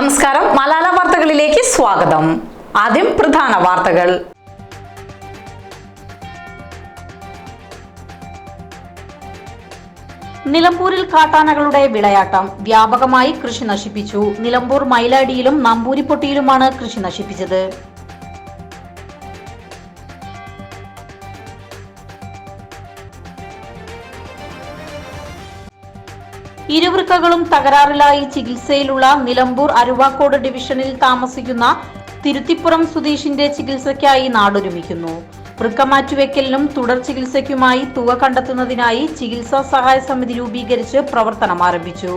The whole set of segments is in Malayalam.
നമസ്കാരം. മലാല വാർത്തകളിലേക്ക് സ്വാഗതം. ആദ്യം പ്രധാന വാർത്തകൾ. നിലമ്പൂരിൽ കാട്ടാനകളുടെ വിളയാട്ടം വ്യാപകമായി കൃഷി നശിപ്പിച്ചു. നിലമ്പൂർ മൈലാടിയിലും നമ്പൂരിപ്പൊട്ടിയിലുമാണ് കൃഷി നശിപ്പിച്ചത്. ഇരുവൃക്കകളും തകരാറിലായി ചികിത്സയിലുള്ള നിലമ്പൂർ അരുവാക്കോട് ഡിവിഷനിൽ താമസിക്കുന്ന തിരുത്തിപ്പുറം സുധീഷിന്റെ ചികിത്സയ്ക്കായി നാടൊരുമിക്കുന്നു. വൃക്ക മാറ്റിവെക്കലിനും തുടർ ചികിത്സയ്ക്കുമായി തുക കണ്ടെത്തുന്നതിനായി ചികിത്സാ സഹായ സമിതി രൂപീകരിച്ച് പ്രവർത്തനം ആരംഭിച്ചു.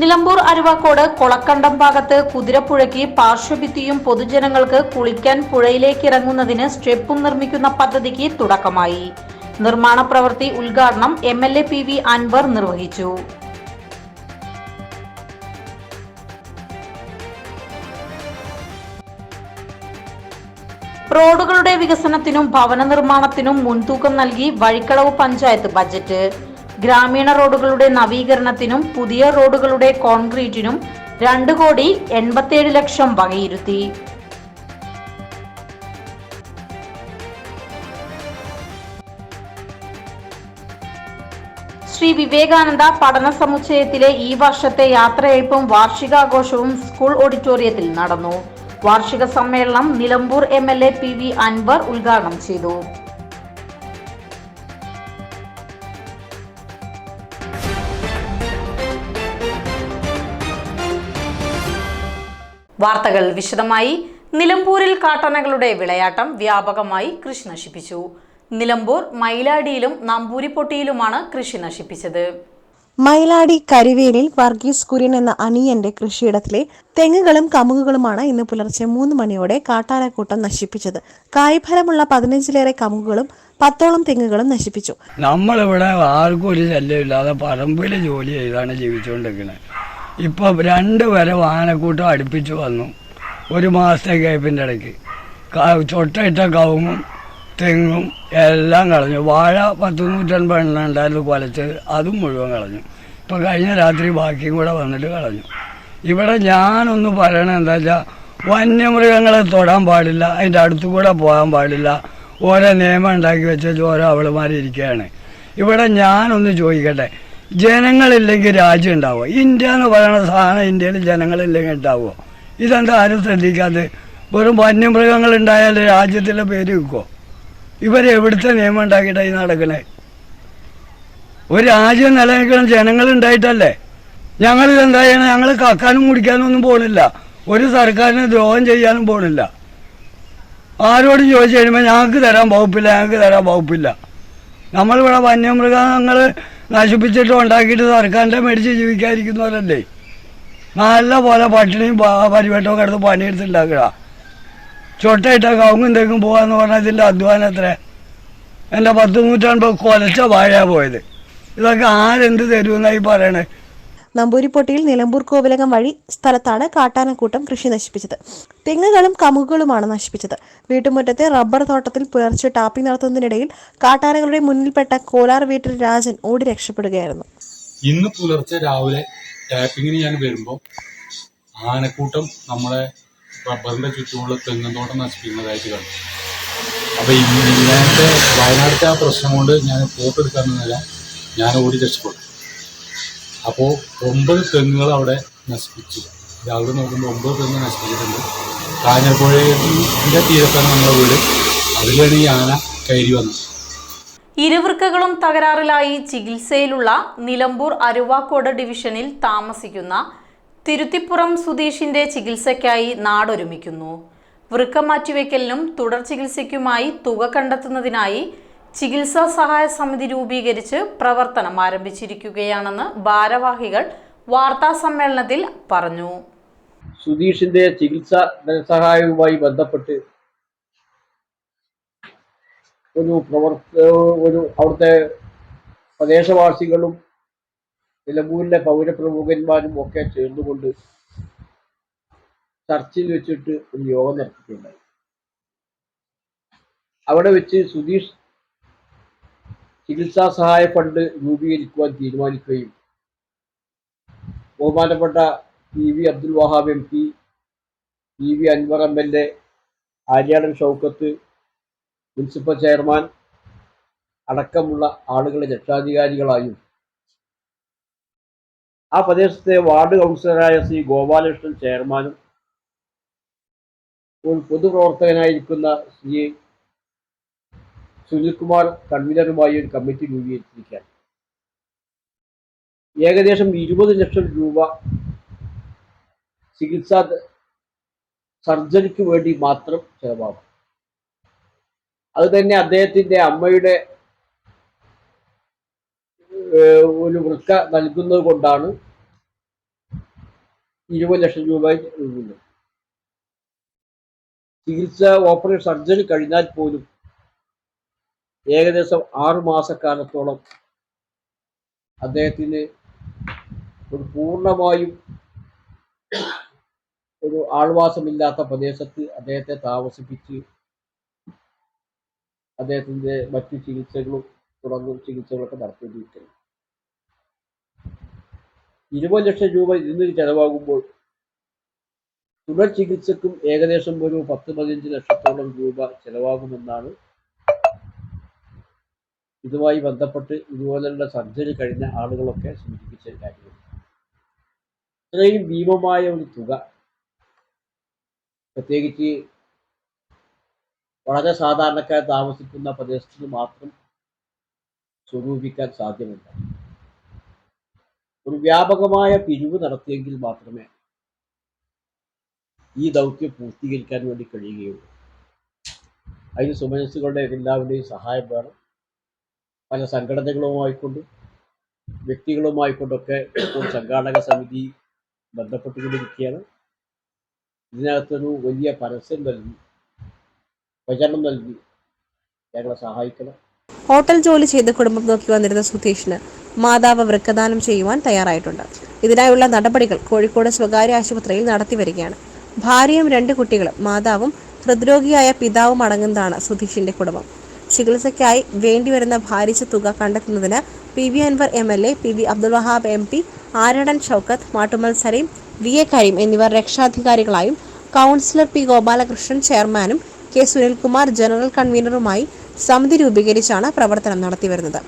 നിലമ്പൂർ അരുവാക്കോട് കൊളക്കണ്ടം ഭാഗത്ത് കുതിരപ്പുഴയ്ക്ക് പാർശ്വഭിത്തിയും പൊതുജനങ്ങൾക്ക് കുളിക്കാൻ പുഴയിലേക്ക് ഇറങ്ങുന്നതിന് സ്റ്റെപ്പും നിർമ്മിക്കുന്ന പദ്ധതിക്ക് തുടക്കമായി. നിർമ്മാണ പ്രവൃത്തി ഉദ്ഘാടനം M L A P V Anvar നിർവഹിച്ചു. റോഡുകളുടെ വികസനത്തിനും ഭവന നിർമ്മാണത്തിനും മുൻതൂക്കം നൽകി വഴിക്കളവ് പഞ്ചായത്ത് ബജറ്റ്. ഗ്രാമീണ റോഡുകളുടെ നവീകരണത്തിനും പുതിയ റോഡുകളുടെ കോൺക്രീറ്റിനും രണ്ട് കോടി എൺപത്തിയേഴ് ലക്ഷം വകയിരുത്തി. ശ്രീ വിവേകാനന്ദ പഠന സമുച്ചയത്തിലെ ഈ വർഷത്തെ യാത്രയയപ്പും വാർഷികാഘോഷവും സ്കൂൾ ഓഡിറ്റോറിയത്തിൽ നടന്നു. വാർഷിക സമ്മേളനം Nilambur M L A P V Anvar ഉദ്ഘാടനം ചെയ്തു. വാർത്തകൾ വിശദമായി. നിലമ്പൂരിൽ കാട്ടനകളുടെ വിളയാട്ടം വ്യാപകമായി കൃഷി നശിപ്പിച്ചു. നിലമ്പൂർ മൈലാടിയിലും നമ്പൂരിപ്പൊട്ടിയിലുമാണ് കൃഷി നശിപ്പിച്ചത്. മയിലാടി കരിവേലിൽ വർഗീസ് കുര്യൻ എന്ന അനിയന്റെ കൃഷിയിടത്തിലെ തെങ്ങുകളും കമുകുകളുമാണ് ഇന്ന് പുലർച്ചെ മൂന്ന് മണിയോടെ കാട്ടാനക്കൂട്ടം നശിപ്പിച്ചത്. കായ്ഫലമുള്ള പതിനഞ്ചിലേറെ കമുകുകളും പത്തോളം തെങ്ങുകളും നശിപ്പിച്ചു. നമ്മളിവിടെ ആർക്കും ഒരു ശല്യമില്ലാതെ പറമ്പിൽ ജോലി ചെയ്താണ് ജീവിച്ചുകൊണ്ടിരിക്കുന്നത് ഇപ്പൊ രണ്ട് വരെ വാഹനക്കൂട്ടം അടുപ്പിച്ചു വന്നു. ഒരു മാസത്തെ കേപ്പിന്റെ ഇടയ്ക്ക്. ചൊട്ടയിട്ട കവുങ്ങും തെങ്ങും എല്ലാം കളഞ്ഞു. വാഴ പത്ത് നൂറ്റൻപത് എണ്ണം ഉണ്ടായിരുന്നു കൊലച്ച് അതും മുഴുവൻ കളഞ്ഞു. ഇപ്പം കഴിഞ്ഞ രാത്രി ബാക്കിയും കൂടെ വന്നിട്ട് കളഞ്ഞു. ഇവിടെ ഞാനൊന്ന് പറയണത് എന്താ വെച്ചാൽ വന്യമൃഗങ്ങളെ തൊടാൻ പാടില്ല അതിന്റെ അടുത്തു കൂടെ പോകാൻ പാടില്ല. ഓരോ നിയമം ഉണ്ടാക്കി വെച്ചാൽ ഓരോ അവളുമാരിയ്ക്കുകയാണ് ഇവിടെ ഞാനൊന്ന് ചോദിക്കട്ടെ ജനങ്ങളില്ലെങ്കിൽ രാജ്യം ഉണ്ടാവുമോ ഇന്ത്യ എന്ന് പറയുന്ന സാധനം ഇന്ത്യയിൽ ജനങ്ങളില്ലെങ്കിൽ ഉണ്ടാവുമോ ഇതെന്താ ആരും ശ്രദ്ധിക്കാതെ വെറും വന്യമൃഗങ്ങൾ ഉണ്ടായാൽ രാജ്യത്തിലെ പേര് വെക്കുമോ ഇവരെ എവിടുത്തെ നിയമം ഉണ്ടാക്കിയിട്ടായി നടക്കണേ? ഒരു രാജ്യം നിലനിൽക്കണം ജനങ്ങൾ ഉണ്ടായിട്ടല്ലേ ഞങ്ങൾ എന്താ ചെയ്യണം? ഞങ്ങൾ കക്കാനും കുടിക്കാനും ഒന്നും പോണില്ല. ഒരു സർക്കാരിന് ദ്രോഹം ചെയ്യാനും പോണില്ല. ആരോടും ചോദിച്ചു കഴിയുമ്പോൾ ഞങ്ങൾക്ക് തരാൻ വകുപ്പില്ല ഞങ്ങൾക്ക് തരാൻ വകുപ്പില്ല. നമ്മളിവിടെ വന്യമൃഗങ്ങൾ നശിപ്പിച്ചിട്ട് ഉണ്ടാക്കിയിട്ട് സർക്കാരിന്റെ മേടിച്ച് ജീവിക്കാതിരിക്കുന്നവരല്ലേ? നല്ല പോലെ പട്ടിണിയും പരിവട്ടവും കിടന്ന് പണിയെടുത്തുണ്ടാക്കുക ചൊട്ടയിട്ട കവുങ്ങും തെങ്ങും പോകാന്ന് പറഞ്ഞാൽ ഇതിന്റെ അധ്വാനം എത്ര എന്റെ പത്ത് നൂറ്റാണ്ട് കൊലച്ച വാഴയാ പോയത്. ഇതൊക്കെ ആരെന്ത് തരുമെന്നായി പറയണേ? നമ്പൂരിപ്പൊട്ടിയിൽ നിലമ്പൂർ കോവിലകം വഴി സ്ഥലത്താണ് കാട്ടാനക്കൂട്ടം കൃഷി നശിപ്പിച്ചത്. തെങ്ങുകളും കമുകുകളുമാണ് നശിപ്പിച്ചത്. വീട്ടുമുറ്റത്തെ റബ്ബർ തോട്ടത്തിൽ പുലർച്ചെ ടാപ്പിംഗ് നടത്തുന്നതിനിടയിൽ കാട്ടാനകളുടെ മുന്നിൽപ്പെട്ട കോലാർ വീട്ടിൽ രാജൻ ഓടി രക്ഷപ്പെടുകയായിരുന്നു. ഇന്ന് പുലർച്ചെ രാവിലെ ടാപ്പിങ്ങിന് ഞാൻ വരുമ്പോൾ ആനക്കൂട്ടം നമ്മളെ റബ്ബറിന്റെ ചുറ്റുമുള്ള തെങ്ങുന്തോട്ടം നശിപ്പിക്കുന്നതായിട്ട് കണ്ടു. അപ്പൊ ഇങ്ങനത്തെ വയനാട്ടിലെ ആ പ്രശ്നം കൊണ്ട് ഞാൻ ഫോട്ടോ എടുക്കാൻ ഞാൻ ഓടി രക്ഷപ്പെട്ടു. അപ്പോൾ ഒമ്പത് തെങ്ങുകൾ അവിടെ നശിപ്പിച്ചു. രാവിലെ നോക്കുമ്പോൾ ഒമ്പത് തെങ്ങ് നശിപ്പിച്ചിട്ടുണ്ട്. കാഞ്ഞിരപ്പുഴയുടെ തീരത്താണ് നമ്മുടെ വീട്. അതിലാണ് ഈ ആന കയറി വന്നത്. ഇരുവൃക്കകളും തകരാറിലായി ചികിത്സയിലുള്ള നിലമ്പൂർ അരുവാക്കോട് ഡിവിഷനിൽ താമസിക്കുന്ന തിരുത്തിപ്പുറം സുധീഷിന്റെ ചികിത്സയ്ക്കായി നാടൊരുമിക്കുന്നു. വൃക്ക മാറ്റിവെക്കലിനും തുടർ ചികിത്സയ്ക്കുമായി തുക കണ്ടെത്തുന്നതിനായി ചികിത്സാ സഹായ സമിതി രൂപീകരിച്ച് പ്രവർത്തനം ആരംഭിച്ചിരിക്കുകയാണെന്ന് ഭാരവാഹികൾ വാർത്താ സമ്മേളനത്തിൽ പറഞ്ഞു. സുധീഷിന്റെ ചികിത്സാ ധനസഹായവുമായി ബന്ധപ്പെട്ട് ഒരു പ്രവർത്ത ഒരു അവിടുത്തെ പ്രദേശവാസികളും നിലമ്പൂരിലെ പൗരപ്രമുഖന്മാരും ഒക്കെ ചേർന്നുകൊണ്ട് ചർച്ചിൽ വെച്ചിട്ട് ഒരു യോഗം നടത്തിയിട്ടുണ്ടായി. അവിടെ വെച്ച് സുധീഷ് ചികിത്സാ സഹായ ഫണ്ട് രൂപീകരിക്കുവാൻ തീരുമാനിക്കുകയും ബഹുമാനപ്പെട്ട P V Abdul Wahab M P P V Anvar M L A Aryadan Shoukath municipal chairman അടക്കമുള്ള ആളുകളെ രക്ഷാധികാരികളായും ആ പ്രദേശത്തെ വാർഡ് കൗൺസിലറായ ശ്രീ ഗോപാലകൃഷ്ണൻ ചെയർമാനും ഒരു പൊതുപ്രവർത്തകനായിരിക്കുന്ന ശ്രീ സുനിൽകുമാർ കൺവീനറുമായി ഒരു കമ്മിറ്റി രൂപീകരിച്ചിരിക്കുകയാണ്. ഏകദേശം ഇരുപത് ലക്ഷം രൂപ ചികിത്സാ സർജറിക്ക് വേണ്ടി മാത്രം ചെലവാകും. അത് തന്നെ അദ്ദേഹത്തിന്റെ അമ്മയുടെ ഒരു വൃക്ക നൽകുന്നത് കൊണ്ടാണ് ഇരുപത് ലക്ഷം രൂപ നൽകുന്നത്. ചികിത്സ ഓപ്പറേഷൻ സർജറി കഴിഞ്ഞാൽ പോലും ഏകദേശം ആറു മാസക്കാലത്തോളം അദ്ദേഹത്തിന് ഒരു പൂർണമായും ഒരു ആൾവാസമില്ലാത്ത പ്രദേശത്ത് അദ്ദേഹത്തെ താമസിപ്പിച്ച് അദ്ദേഹത്തിന്റെ മറ്റു ചികിത്സകളും തുടർന്നും ചികിത്സകളൊക്കെ നടത്തിയിരിക്കുന്നത് ഇരുപത് ലക്ഷം രൂപ ഇതിന് ചെലവാകുമ്പോൾ തുടർ ചികിത്സക്കും ഏകദേശം ഒരു പത്ത് പതിനഞ്ച് ലക്ഷത്തോളം രൂപ ചെലവാകുമെന്നാണ് ഇതുമായി ബന്ധപ്പെട്ട് ഇതുപോലെയുള്ള സർജറി കഴിഞ്ഞ ആളുകളൊക്കെ സൂചിപ്പിച്ച കാര്യങ്ങൾ ഇത്രയും ഭീമമായ ഒരു തുക പ്രത്യേകിച്ച് വളരെ സാധാരണക്കാർ താമസിക്കുന്ന പ്രദേശത്ത് മാത്രം സ്വരൂപിക്കാൻ സാധ്യമല്ല. ഒരു വ്യാപകമായ പിരിവ് നടത്തിയെങ്കിൽ മാത്രമേ ഈ ദൗത്യം പൂർത്തീകരിക്കാൻ വേണ്ടി കഴിയുകയുള്ളൂ. അതിന് സുമനസ്സുകളുടെ എല്ലാവരുടെയും സഹായം വേണം. പല സംഘടനകളുമായിക്കൊണ്ടും വ്യക്തികളുമായിക്കൊണ്ടൊക്കെ ഇപ്പോൾ സംഘാടക സമിതി ബന്ധപ്പെട്ടുകൊണ്ടിരിക്കുകയാണ്. ഇതിനകത്തൊരു വലിയ പരസ്യം നൽകി പ്രചരണം നൽകി ഞങ്ങളെ സഹായിക്കണം. ഹോട്ടൽ ജോലി ചെയ്ത് കുടുംബം നോക്കി വന്നിരുന്ന സുധീഷിന് മാതാവ് വൃക്കദാനം ചെയ്യുവാൻ തയ്യാറായിട്ടുണ്ട്. ഇതിനായുള്ള നടപടികൾ കോഴിക്കോട് സ്വകാര്യ ആശുപത്രിയിൽ നടത്തിവരികയാണ് ഭാര്യയും രണ്ട് കുട്ടികളും മാതാവും ഹൃദ്രോഗിയായ പിതാവും അടങ്ങുന്നതാണ് സുധീഷിന്റെ കുടുംബം. ചികിത്സയ്ക്കായി വേണ്ടിവരുന്ന ഭാരിച്ച തുക കണ്ടെത്തുന്നതിന് P V Anvar M L A P V Abdul Wahab M P Aryadan Shoukath Mattummal Saleem V A Kareem എന്നിവർ രക്ഷാധികാരികളായും കൗൺസിലർ പി ഗോപാലകൃഷ്ണൻ ചെയർമാനും കെ സുനിൽകുമാർ ജനറൽ കൺവീനറുമായി സമിതി രൂപീകരിച്ചാണ് പ്രവർത്തനം നടത്തിവരുന്നത്.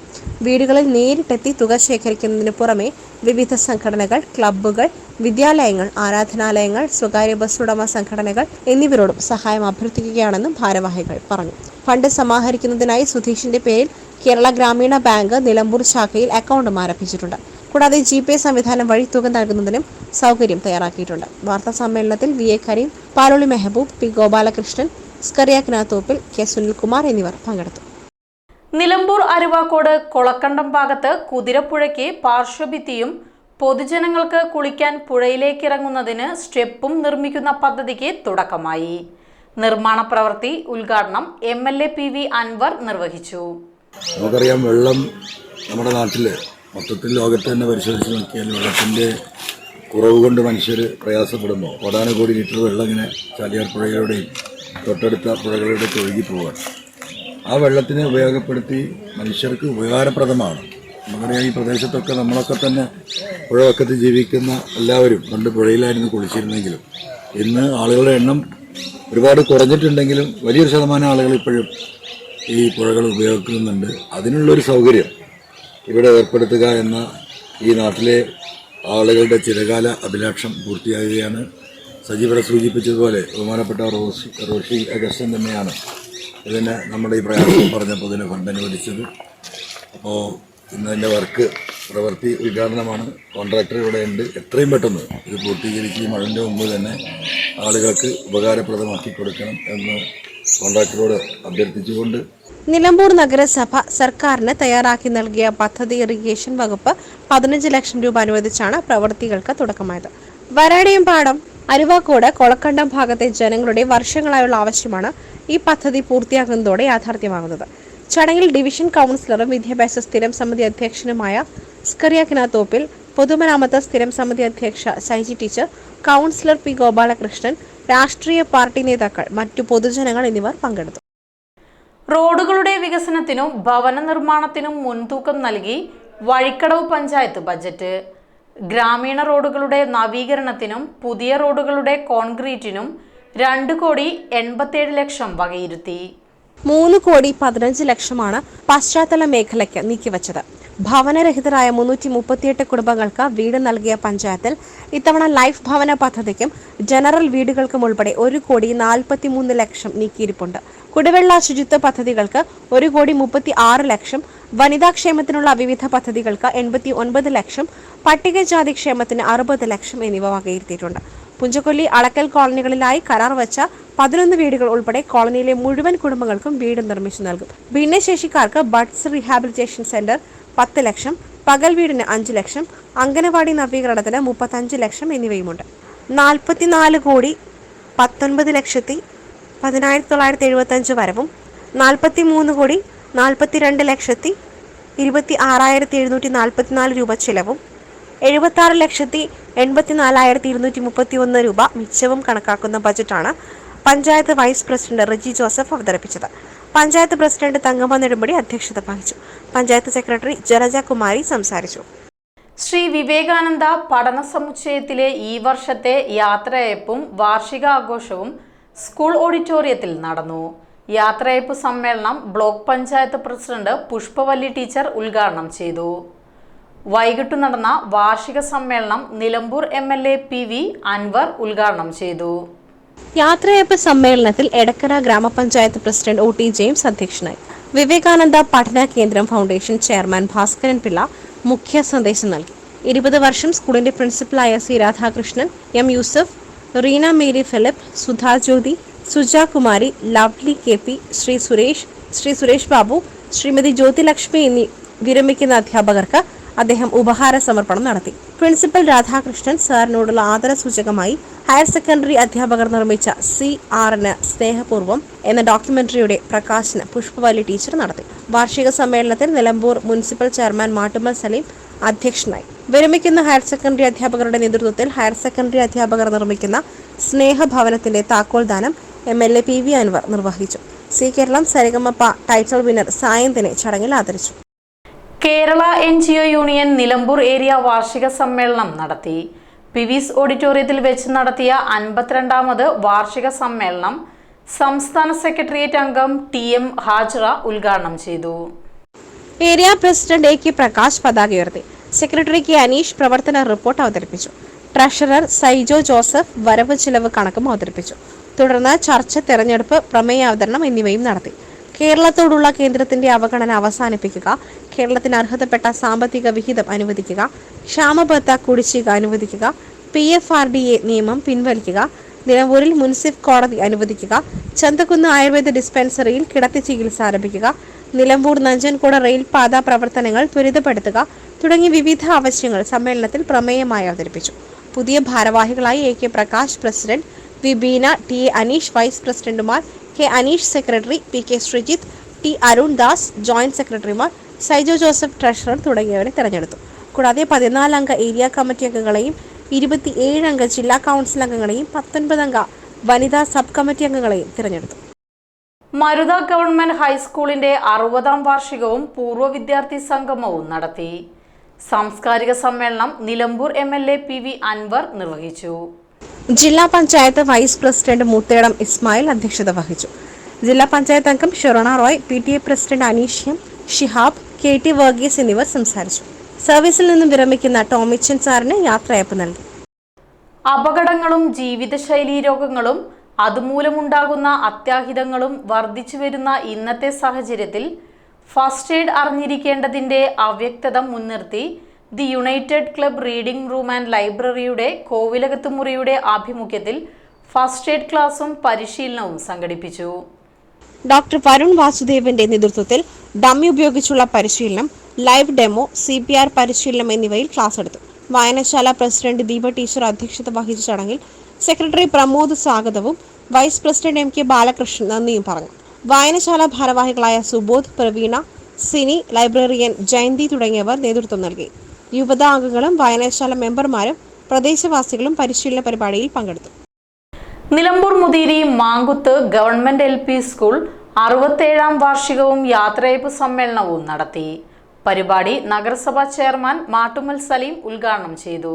വീടുകളിൽ നേരിട്ടെത്തി തുക ശേഖരിക്കുന്നതിന് പുറമെ വിവിധ സംഘടനകൾ ക്ലബ്ബുകൾ വിദ്യാലയങ്ങൾ ആരാധനാലയങ്ങൾ സ്വകാര്യ ബസ് ഉടമ സംഘടനകൾ എന്നിവരോടും സഹായം അഭ്യർത്ഥിക്കുകയാണെന്നും ഭാരവാഹികൾ പറഞ്ഞു. ഫണ്ട് സമാഹരിക്കുന്നതിനായി സുധീഷിന്റെ പേരിൽ കേരള ഗ്രാമീണ ബാങ്ക് നിലമ്പൂർ ശാഖയിൽ അക്കൗണ്ടും ആരംഭിച്ചിട്ടുണ്ട്. കൂടാതെ ജി പേ സംവിധാനം വഴി തുക നൽകുന്നതിനും സൗകര്യം തയ്യാറാക്കിയിട്ടുണ്ട്. വാർത്താ സമ്മേളനത്തിൽ V A Kareem Paloli Mehaboob P Gopalakrishnan സ്കറിയാക്കിനാത്തോപ്പിൽ K Sunilkumar എന്നിവർ പങ്കെടുത്തു. നിലമ്പൂർ അരുവാക്കോട് കൊളക്കണ്ടം ഭാഗത്ത് കുതിരപ്പുഴയ്ക്ക് പാർശ്വഭിത്തിയും പൊതുജനങ്ങൾക്ക് കുളിക്കാൻ പുഴയിലേക്ക് ഇറങ്ങുന്നതിന് സ്റ്റെപ്പും നിർമ്മിക്കുന്ന പദ്ധതിക്ക് തുടക്കമായി. നിർമ്മാണ പ്രവൃത്തി ഉദ്ഘാടനം M L A P V Anvar നിർവഹിച്ചു. നമുക്കറിയാം വെള്ളം നമ്മുടെ നാട്ടിൽ മൊത്തത്തിൽ ലോകത്ത് തന്നെ പരിശോധിച്ച് നോക്കിയാൽ വെള്ളത്തിന്റെ കുറവ് കൊണ്ട് മനുഷ്യർ പ്രയാസപ്പെടുമ്പോൾ കോടാനുകോടി ലിറ്റർ വെള്ളം ഇങ്ങനെ ചാലിയാർ പുഴയിലൂടെയും തൊട്ടടുത്ത ഒഴുകി പോവുകയാണ് ആ വെള്ളത്തിനെ ഉപയോഗപ്പെടുത്തി മനുഷ്യർക്ക് ഉപകാരപ്രദമാണ്. നമ്മുടെ ഈ പ്രദേശത്തൊക്കെ നമ്മളൊക്കെ തന്നെ പുഴവക്കത്ത് ജീവിക്കുന്ന എല്ലാവരും പണ്ട് പുഴയിലായിരുന്നു കുളിച്ചിരുന്നെങ്കിലും ഇന്ന് ആളുകളുടെ എണ്ണം ഒരുപാട് കുറഞ്ഞിട്ടുണ്ടെങ്കിലും വലിയൊരു ശതമാനം ആളുകൾ ഇപ്പോഴും ഈ പുഴകൾ ഉപയോഗിക്കുന്നുണ്ട്. അതിനുള്ളൊരു സൗകര്യം ഇവിടെ ഏർപ്പെടുത്തുക എന്ന ഈ നാട്ടിലെ ആളുകളുടെ ചിരകാല അഭിലാഷം പൂർത്തിയാകുകയാണ് സജീവിടെ സൂചിപ്പിച്ചതുപോലെ ബഹുമാനപ്പെട്ട റോഷി റോഷി അഗസ്റ്റൻ തന്നെയാണ്. ഇതിന് നമ്മുടെ ഈ പ്രയാസം പറഞ്ഞപ്പോൾ ഇതിന് ഫണ്ട് അനുവദിച്ചത്. അപ്പോൾ ഇന്നതിന്റെ വർക്ക് പ്രവൃത്തി ഉദ്ഘാടനമാണ്. കോൺട്രാക്ടർ ഇവിടെ ഉണ്ട്. എത്രയും പെട്ടെന്ന് ഇത് പൂർത്തീകരിച്ച് മഴന്റെ മുമ്പ് തന്നെ ആളുകൾക്ക് ഉപകാരപ്രദമാക്കി കൊടുക്കണം എന്ന് കോൺട്രാക്ടറോട് അഭ്യർത്ഥിച്ചുകൊണ്ട് നിലമ്പൂർ നഗരസഭ സർക്കാരിന് തയ്യാറാക്കി നൽകിയ പദ്ധതി ഇറിഗേഷൻ വകുപ്പ് പതിനഞ്ച് ലക്ഷം രൂപ അനുവദിച്ചാണ് പ്രവൃത്തികൾക്ക് തുടക്കമായത്. വരാടിയം പാടം അരുവാക്കോട് കൊളക്കണ്ടം ഭാഗത്തെ ജനങ്ങളുടെ വർഷങ്ങളായുള്ള ആവശ്യമാണ് ഈ പദ്ധതി പൂർത്തിയാകുന്നതോടെ യാഥാർത്ഥ്യമാകുന്നത്. ചടങ്ങിൽ ഡിവിഷൻ കൗൺസിലറും വിദ്യാഭ്യാസ സ്ഥിരം സമിതി അധ്യക്ഷനുമായ സ്കറിയാക്കിനാത്തോപ്പിൽ പൊതുമരാമത്ത് സ്ഥിരം സമിതി അധ്യക്ഷ Saiji teacher councillor P Gopalakrishnan രാഷ്ട്രീയ പാർട്ടി നേതാക്കൾ മറ്റു പൊതുജനങ്ങൾ എന്നിവർ പങ്കെടുത്തു. റോഡുകളുടെ വികസനത്തിനും ഭവന നിർമ്മാണത്തിനും മുൻതൂക്കം നൽകി വഴിക്കടവ് പഞ്ചായത്ത് ബജറ്റ്. ഗ്രാമീണ റോഡുകളുടെ നവീകരണത്തിനും പുതിയ റോഡുകളുടെ കോൺക്രീറ്റിനും രണ്ട് കോടി എൺപത്തേഴ് ലക്ഷം വകയിരുത്തി. മൂന്ന് കോടി പതിനഞ്ച് ലക്ഷമാണ് പശ്ചാത്തല മേഖലയ്ക്ക് നീക്കിവച്ചത്. ഭവനരഹിതരായ മുന്നൂറ്റി മുപ്പത്തിയെട്ട് കുടുംബങ്ങൾക്ക് വീട് നൽകിയ പഞ്ചായത്തിൽ ഇത്തവണ ലൈഫ് ഭവന പദ്ധതിക്കും ജനറൽ വീടുകൾക്കും ഉൾപ്പെടെ ഒരു കോടി നാൽപ്പത്തി മൂന്ന് ലക്ഷം നീക്കിയിരിപ്പുണ്ട്. കുടിവെള്ള ശുചിത്വ പദ്ധതികൾക്ക് ഒരു കോടി മുപ്പത്തി ആറ് ലക്ഷം വനിതാക്ഷേമത്തിനുള്ള വിവിധ പദ്ധതികൾക്ക് എൺപത്തി ഒൻപത് ലക്ഷം പട്ടികജാതി ക്ഷേമത്തിന് അറുപത് ലക്ഷം എന്നിവ വകയിരുത്തിയിട്ടുണ്ട്. പുഞ്ചക്കൊല്ലി അളക്കൽ കോളനികളിലായി കരാർ വെച്ച പതിനൊന്ന് വീടുകൾ ഉൾപ്പെടെ കോളനിയിലെ മുഴുവൻ കുടുംബങ്ങൾക്കും വീട് നിർമ്മിച്ചു നൽകും. ഭിന്നശേഷിക്കാർക്ക് ബഡ്സ് റീഹാബിലിറ്റേഷൻ സെന്റർ പത്ത് ലക്ഷം പകൽ വീടിന് അഞ്ച് ലക്ഷം അംഗനവാടി നവീകരണത്തിന് മുപ്പത്തഞ്ച് ലക്ഷം എന്നിവയുമുണ്ട്. നാൽപ്പത്തിനാല് കോടി പത്തൊൻപത് ലക്ഷത്തി പതിനായിരത്തി തൊള്ളായിരത്തി എഴുപത്തഞ്ച് വരവും നാൽപ്പത്തി മൂന്ന് കോടി നാൽപ്പത്തിരണ്ട് ലക്ഷത്തി ഇരുപത്തി ആറായിരത്തി എഴുന്നൂറ്റി നാൽപ്പത്തിനാല് രൂപ ചിലവും എഴുപത്താറ് ലക്ഷത്തി എൺപത്തി നാലായിരത്തി ഇരുന്നൂറ്റി മുപ്പത്തി ഒന്ന് രൂപ മിച്ചവും കണക്കാക്കുന്ന ബജറ്റാണ് പഞ്ചായത്ത് വൈസ് പ്രസിഡന്റ് റെജി ജോസഫ് അവതരിപ്പിച്ചത്. പഞ്ചായത്ത് പ്രസിഡന്റ് തങ്കമ്മ നെടുമ്പടി അധ്യക്ഷത വഹിച്ചു. പഞ്ചായത്ത് സെക്രട്ടറി ജലജ കുമാരി സംസാരിച്ചു. ശ്രീ വിവേകാനന്ദ പഠന സമുച്ചയത്തിലെ ഈ വർഷത്തെ യാത്രയപ്പും വാർഷികാഘോഷവും സ്കൂൾ ഓഡിറ്റോറിയത്തിൽ നടന്നു. യാത്രയപ്പ് സമ്മേളനം block panchayat president Pushpavalli teacher ഉദ്ഘാടനം ചെയ്തു. വൈകിട്ട് നടന്ന വാർഷിക സമ്മേളനം Nilambur M L A P V Anvar ഉദ്ഘാടനം ചെയ്തു. യാത്രയപ്പ് സമ്മേളനത്തിൽ എടക്കര ഗ്രാമപഞ്ചായത്ത് പ്രസിഡന്റ് ഒ ടി ജെയിംസ് അധ്യക്ഷനായി. വിവേകാനന്ദ പഠന കേന്ദ്രം ഫൗണ്ടേഷൻ ചെയർമാൻ ഭാസ്കരൻ പിള്ള മുഖ്യ സന്ദേശം നൽകി. ഇരുപത് വർഷം സ്കൂളിന്റെ പ്രിൻസിപ്പലായ C Radhakrishnan M Yusuf Reena Mary Philip Sudha Jyothi Suja Kumari Lovely K P Shri Suresh Shri Suresh Babu Shrimati Jyothilakshmi എന്നീ വിരമിക്കുന്ന അധ്യാപകർക്ക് അദ്ദേഹം ഉപഹാര സമർപ്പണം നടത്തി. പ്രിൻസിപ്പൽ രാധാകൃഷ്ണൻ സാറിനോടുള്ള ആദര സൂചകമായി ഹയർ സെക്കൻഡറി അധ്യാപകർ നിർമ്മിച്ച സി ആറിന് സ്നേഹപൂർവം എന്ന ഡോക്യുമെന്ററിയുടെ പ്രകാശനം പുഷ്പവല്ലി ടീച്ചർ നടത്തി. വാർഷിക സമ്മേളനത്തിൽ നിലമ്പൂർ മുനിസിപ്പൽ ചെയർമാൻ മാട്ടുമ്മൽ സലീം അധ്യക്ഷനായി. വിരമിക്കുന്ന ഹയർ സെക്കൻഡറി അധ്യാപകരുടെ നേതൃത്വത്തിൽ ഹയർ സെക്കൻഡറി അധ്യാപകർ നിർമ്മിക്കുന്ന സ്നേഹഭവനത്തിന്റെ താക്കോൽദാനം M L A P V Anvar നിർവഹിച്ചു. Zee Keralam Sarigamapa title winner സായന്തിനെ ചടങ്ങിൽ ആദരിച്ചു. Kerala N G O union Nilambur area വാർഷിക സമ്മേളനം നടത്തി. പിവിസ് ഓഡിറ്റോറിയത്തിൽ വെച്ച് നടത്തിയ അൻപത്തിരണ്ടാമത് വാർഷിക സമ്മേളനം സംസ്ഥാന സെക്രട്ടേറിയറ്റ് അംഗം ടി എം ഹാജ്റ ഉദ്ഘാടനം ചെയ്തു. Area president A K Prakash പതാക ഉയർത്തി. സെക്രട്ടറി കെ അനീഷ് പ്രവർത്തന റിപ്പോർട്ട് അവതരിപ്പിച്ചു. ട്രഷറർ സൈജോ ജോസഫ് വരവ് ചിലവ് കണക്കും അവതരിപ്പിച്ചു. തുടർന്ന് ചർച്ച തെരഞ്ഞെടുപ്പ് പ്രമേയ അവതരണം എന്നിവയും നടത്തി. കേരളത്തോടുള്ള കേന്ദ്രത്തിന്റെ അവഗണന അവസാനിപ്പിക്കുക കേരളത്തിന് അർഹതപ്പെട്ട സാമ്പത്തിക വിഹിതം അനുവദിക്കുക ക്ഷാമബത്ത കുടിശ്ശിക അനുവദിക്കുക P F R D A നിയമം പിൻവലിക്കുക നിലമ്പൂരിൽ മുൻസിഫ് കോടതി അനുവദിക്കുക ചന്തക്കുന്ന് ആയുർവേദ ഡിസ്പെൻസറിയിൽ കിടത്തി ചികിത്സ ആരംഭിക്കുക നിലമ്പൂർ നഞ്ചൻകോട് റെയിൽപാത പ്രവർത്തനങ്ങൾ ത്വരിതപ്പെടുത്തുക തുടങ്ങി വിവിധ ആവശ്യങ്ങൾ സമ്മേളനത്തിൽ പ്രമേയമായി അവതരിപ്പിച്ചു. പുതിയ ഭാരവാഹികളായി A K Prakash president V Beena T A Aneesh vice പ്രസിഡന്റുമാർ K Aneesh secretary P K Sreejith T Arun Das joint സെക്രട്ടറിമാർ സൈജോ ജോസഫ് ട്രഷറർ തുടങ്ങിയവരെ തെരഞ്ഞെടുത്തു. കൂടാതെ പതിനാലംഗ ഏരിയ കമ്മിറ്റി അംഗങ്ങളെയും ഇരുപത്തിയേഴ് അംഗ ജില്ലാ കൗൺസിൽ അംഗങ്ങളെയും പത്തൊൻപതംഗ വനിതാ സബ് കമ്മിറ്റി അംഗങ്ങളെയും തിരഞ്ഞെടുത്തു. മരുത ഗവൺമെന്റ് ഹൈസ്കൂളിന്റെ അറുപതാം വാർഷികവും പൂർവ വിദ്യാർത്ഥി സംഗമവും നടത്തി. സാംസ്കാരിക സമ്മേളനം Nilambur M L A P V Anvar നിർവഹിച്ചു. ജില്ലാ പഞ്ചായത്ത് വൈസ് പ്രസിഡന്റ് മുത്തേടം ഇസ്മായിൽ അധ്യക്ഷത വഹിച്ചു. ജില്ലാ പഞ്ചായത്ത് അംഗം Shorana Roy P T A president അനീഷ്യം Shihab K T Varghese എന്നിവർ സംസാരിച്ചു. സർവീസിൽ നിന്നും വിരമിക്കുന്ന ടോമിച്ചൻ സാറിന് യാത്രയപ്പ് നൽകി. അപകടങ്ങളും ജീവിതശൈലീ രോഗങ്ങളും അതുമൂലമുണ്ടാകുന്ന അത്യാഹിതങ്ങളും വർദ്ധിച്ചു വരുന്ന ഇന്നത്തെ സാഹചര്യത്തിൽ ഫസ്റ്റ് എയ്ഡ് അറിഞ്ഞിരിക്കേണ്ടതിന്റെ അവ്യക്തത മുൻനിർത്തി the united club reading room and ലൈബ്രറിയുടെ കോവിലകത്ത് മുറിയുടെ ആഭിമുഖ്യത്തിൽ ഫസ്റ്റ് എയ്ഡ് ക്ലാസും പരിശീലനവും സംഘടിപ്പിച്ചു. ഡോക്ടർ വരുൺ വാസുദേവന്റെ നേതൃത്വത്തിൽ ഡമ്മി ഉപയോഗിച്ചുള്ള പരിശീലനം live demo C P R പരിശീലനം എന്നിവയിൽ ക്ലാസ് എടുത്തു. വായനശാല പ്രസിഡന്റ് ദീപ ടീച്ചർ അധ്യക്ഷത വഹിച്ച ചടങ്ങിൽ സെക്രട്ടറി പ്രമോദ് സ്വാഗതവും vice president M K Balakrishnan നന്ദിയും പറഞ്ഞു. വായനശാല ഭാരവാഹികളായ സുബോധ് പ്രവീണ സിനി ലൈബ്രറിയൻ ജയന്തി തുടങ്ങിയവർ നേതൃത്വം നൽകി. യുവത അംഗങ്ങളും വായനശാല മെമ്പർമാരും പ്രദേശവാസികളും പരിശീലന പരിപാടിയിൽ പങ്കെടുത്തു. Nilambur Muthiri Mankuthu government L P school അറുപത്തേഴാം വാർഷികവും യാത്രയപ്പ് സമ്മേളനവും നടത്തി. പരിപാടി നഗരസഭാ ചെയർമാൻ മാട്ടുമൽ സലീം ഉദ്ഘാടനം ചെയ്തു.